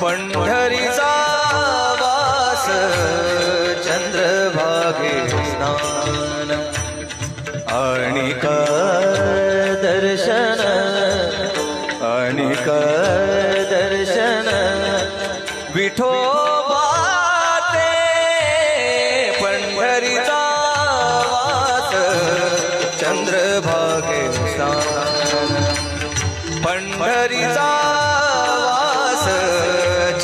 पंढरीचा वास चंद्रभागे स्नान. आणि दर्शन आणि दर्शन विठोबा ते पंढरीचा वास चंद्रभागे स्नान. पंढरीचा